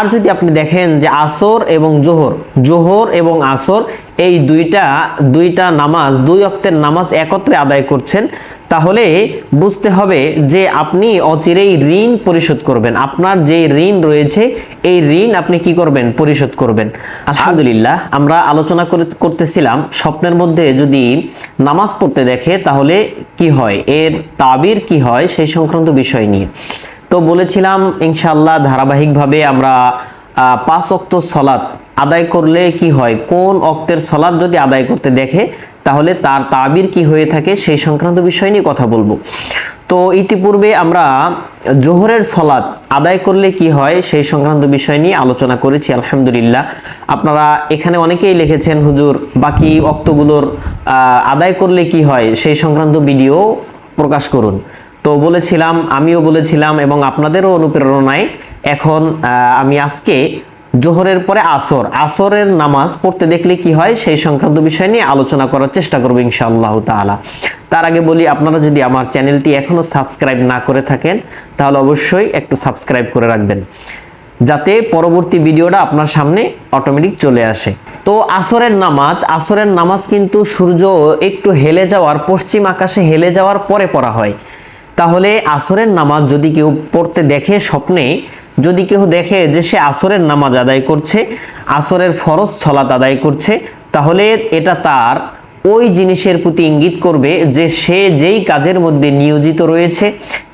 আর যদি আপনি দেখেন যে আসর এবং জোহর জোহর এবং আসর, এই দুইটা দুইটা নামাজ, দুই অক্তের নামাজ একত্রে আদায় করছেন, তাহলে বুঝতে হবে যে আপনি অচিরেই ঋণ পরিশোধ করবেন। আপনার যে ঋণ রয়েছে, এই ঋণ আপনি কি করবেন? পরিশোধ করবেন। আলহামদুলিল্লাহ, আমরা আলোচনা করে, করতেছিলাম, স্বপ্নের মধ্যে যদি নামাজ পড়তে দেখে, তাহলে কি হয়? এর তাবির কি হয়? সেই সংক্রান্ত বিষয় নিয়ে। তো বলেছিলাম ইনশাল্লাহ ধারাবাহিকভাবে আমরা পাঁচ অক্ত সলাৎ আদায় করলে কি হয়? কোন অক্তের সলাৎ যদি আদায় করতে দেখে, তাহলে তার তাবির কি হয়ে থাকে সেই সংক্রান্ত বিষয় নিয়ে কথা বলব। তো ইতিপূর্বে আমরা জোহরের সলাৎ আদায় করলে কি হয় সেই সংক্রান্ত বিষয় নিয়ে আলোচনা করেছি, আলহামদুলিল্লাহ। আপনারা এখানে অনেকেই লিখেছেন, হুজুর, বাকি অক্তগুলোর আদায় করলে কি হয়? সেই সংক্রান্ত ভিডিও প্রকাশ করুন। তো বলেছিলাম, আমিও বলেছিলাম এবং আপনাদেরও অনুপ্রেরণায় এখন আমি আজকে জোহরের পরে আসর, আসরের নামাজ পড়তে দেখলে কি হয়? সেই সংক্রান্ত বিষয় নিয়ে আলোচনা করার চেষ্টা করব ইনশাআল্লাহ তাআলা। তার আগে বলি, আপনারা যদি আমার চ্যানেলটি এখনও সাবস্ক্রাইব না করে থাকেন, তাহলে অবশ্যই একটু সাবস্ক্রাইব করে রাখবেন, যাতে পরবর্তী ভিডিওটা আপনার সামনে অটোমেটিক চলে আসে। তো আসরের নামাজ আসরের নামাজ কিন্তু সূর্য একটু হেলে যাওয়ার, পশ্চিম আকাশে হেলে যাওয়ার পরে পড়া হয়। তাহলে আসরের নামাজ যদি কেউ পড়তে দেখে স্বপ্নে, যদি কেউ দেখে যে সে আসরের নামাজ আদায় করছে, আসরের ফরজ ছলাত আদায় করছে, তাহলে এটা তার ওই জিনিসের প্রতি ইঙ্গিত করবে যে সে যেই কাজের মধ্যে নিয়োজিত রয়েছে,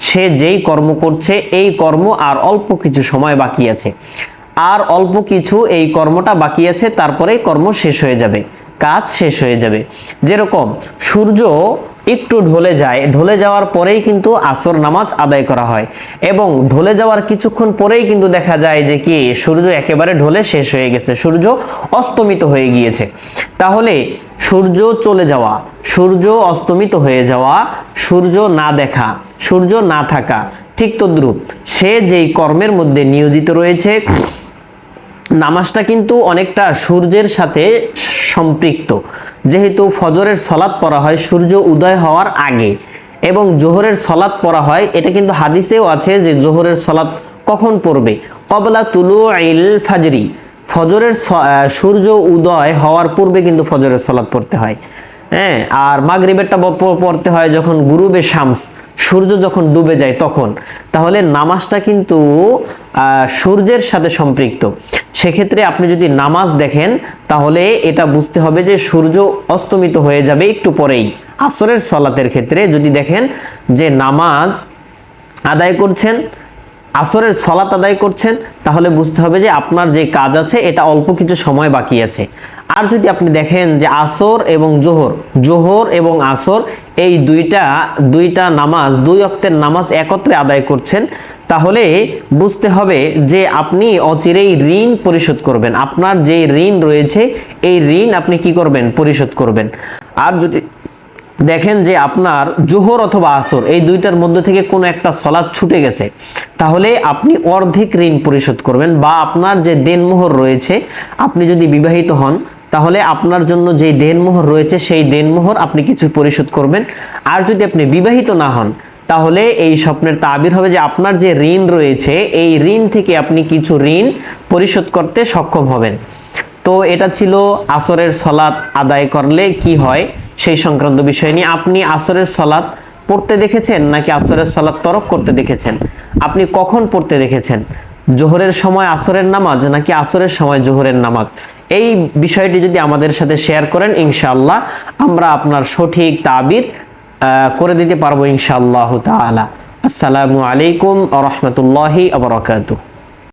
সে যেই কর্ম করছে, এই কর্ম আর অল্প কিছু সময় বাকি আছে। আর অল্প কিছু এই কর্মটা বাকি আছে, তারপরেই কর্ম শেষ হয়ে যাবে। কাজ শেষ হয়ে যাবে। যেরকম সূর্য একটু ঢলে যায়, ঢলে যাওয়ার পরেই কিন্তু আসর নামাজ আদায় করা হয় এবং ঢলে যাওয়ার কিছুক্ষণ পরেই কিন্তু দেখা যায় যে কি সূর্য একেবারে ঢলে শেষ হয়ে গেছে, সূর্য অস্তমিত হয়ে গিয়েছে। তাহলে সূর্য চলে যাওয়া, সূর্য অস্তমিত হয়ে যাওয়া, সূর্য না দেখা, সূর্য না থাকা, ঠিক তদ্রুপ। সে যেই কর্মের মধ্যে নিয়োজিত রয়েছে নামাজটা কিন্তু অনেকটা সূর্যের সাথে সম্পৃক্ত। যেহেতু ফজরের সলাৎ পড়া হয়, সূর্য উদয় হওয়ার আগে এবং জোহরের সলাৎ পড়া হয়, এটা কিন্তু হাদিসেও আছে যে জোহরের সলাৎ কখন পড়বে? কবলা তুলু আইল ফাজরি। ফজরের সূর্য উদয় হওয়ার পূর্বে কিন্তু ফজরের সলাৎ পড়তে হয়। হ্যাঁ আর মাগরিবেরটা পড়তে হয় যখন গুরুবে শামস। সূর্য যখন ডুবে যায় তখন। তাহলে নামাজটা কিন্তু সূর্যের সাথে সম্পৃক্ত। সেক্ষেত্রে আপনি যদি নামাজ দেখেন, তাহলে এটা বুঝতে হবে যে সূর্য অস্তমিত হয়ে যাবে একটু পরেই। আসরের সলাতের ক্ষেত্রে যদি দেখেন যে নামাজ আদায় করছেন, আসরের সলাত আদায় করছেন, তাহলে বুঝতে হবে যে আপনার যে কাজ আছে, এটা অল্প কিছু সময় বাকি আছে। আর যদি আপনি দেখেন যে আসর এবং জোহর জোহর এবং আসর, এই দুইটা দুইটা নামাজ, দুই অক্তের নামাজ একত্রে আদায় করছেন তাহলে বুঝতে হবে যে আপনি অচিরেই ঋণ পরিশোধ করবেন। আপনার যে ঋণ রয়েছে, এই ঋণ আপনি কি করবেন? পরিশোধ করবেন। আর যদি দেখেন যে আপনার জোহর অথবা আসর, এই দুইটার মধ্যে থেকে কোনো একটা সলাদ ছুটে গেছে, তাহলে আপনি অর্ধেক ঋণ পরিশোধ করবেন বা আপনার যে দেনমোহর রয়েছে, আপনি যদি বিবাহিত হন, তাহলে আপনার জন্য যে দেনমোহর রয়েছে, সেই দেনমোহর আপনি কিছু পরিশোধ করবেন। আর যদি আপনি বিবাহিত না হন তাহলে এই স্বপ্নের তাবির হবে যে আপনার যে ঋণ রয়েছে, এই ঋণ থেকে আপনি কিছু ঋণ পরিশোধ করতে সক্ষম হবেন। তো এটা ছিল আসরের সলাৎ আদায় করলে কি হয় সেই সংক্রান্ত বিষয় নিয়ে। আপনি আসরের সলাৎ পড়তে দেখেছেন নাকি আসরের সলাৎ তরক করতে দেখেছেন? আপনি কখন পড়তে দেখেছেন? জোহরের সময় আসরের নামাজ নাকি আসরের সময় জোহরের নামাজ? এই বিষয়টি যদি আমাদের সাথে শেয়ার করেন, ইনশাআল্লাহ আমরা আপনার সঠিক তাবির করে দিতে পারব ইনশাআল্লাহ তাআলা। আসসালামু আলাইকুম আ রহমতুল্লাহি আবরাকাতুহ